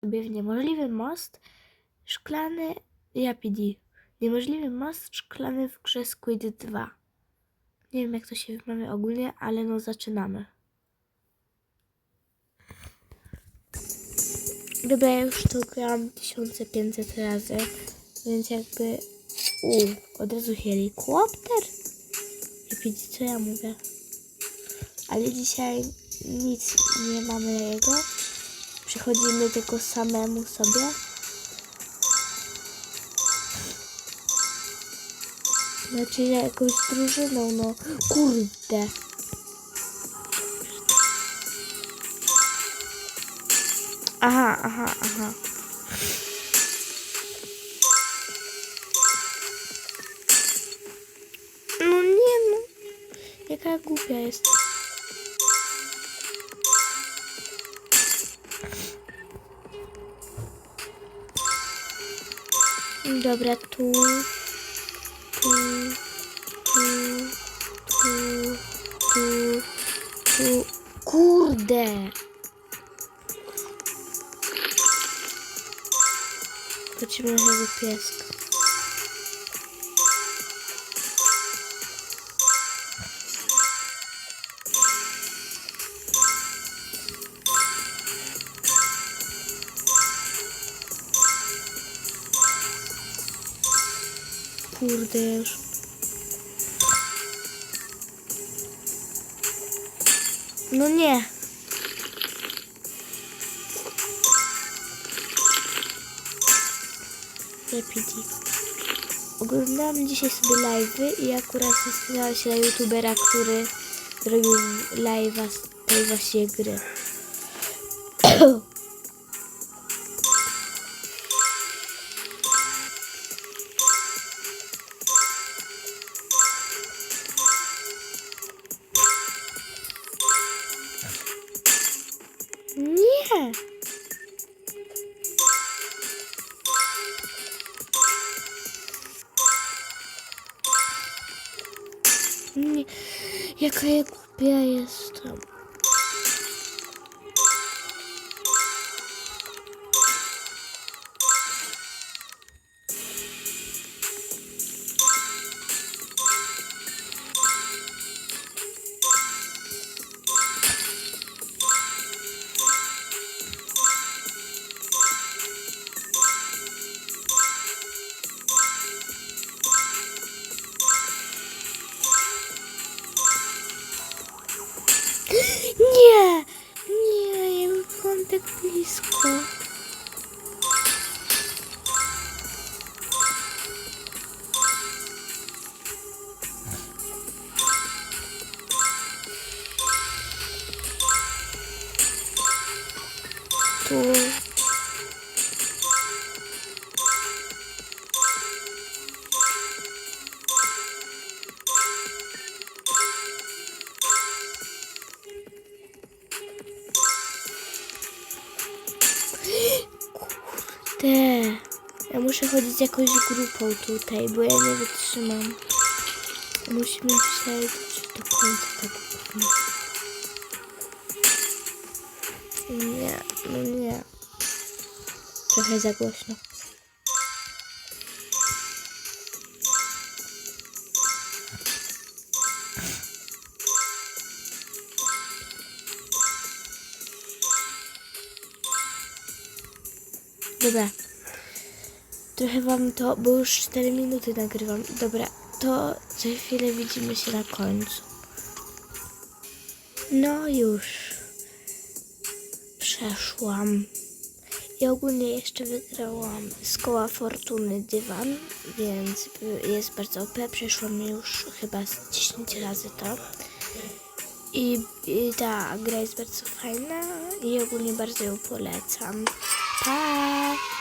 sobie w niemożliwy most szklany Yapidi. Niemożliwy most szklany w grze Squid 2. Nie wiem jak to się wymawia ogólnie, ale no zaczynamy. Dobra, ja już to grałam 1500 razy, więc jakby... U, od razu helikopter? Yapidi, co ja mówię? Ale dzisiaj nic nie mamy jego. Przechodzimy tylko samemu sobie. Znaczy ja jakąś drużyną, no kurde. Aha, aha, aha. No nie no. Jaka ja głupia jest. Dobra, tu, tu, tu, tu, tu, tu. Kurde! Potrzebny chyba piesk. Kurde już. No nie. Rapidi. Oglądałam dzisiaj sobie live'y i akurat zastanawiałam się na youtubera, który zrobił live'a z tej właśnie gry. Nie! Nie, jaka ja głupia jestem. Nie! Tak blisko. Tu. Te. Ja muszę chodzić jakąś grupą tutaj, bo ja nie wytrzymam. Musimy przejść do końca tego gówna. Nie, no nie. Trochę za głośno. Dobra. Trochę wam to, bo już 4 minuty nagrywam. Dobra, to za chwilę widzimy się na końcu. No już. Przeszłam. I ogólnie jeszcze wygrałam z koła Fortuny dywan, więc jest bardzo OP. Przeszłam już chyba z 10 razy to. I, I ta gra jest bardzo fajna i ogólnie bardzo ją polecam. Bye.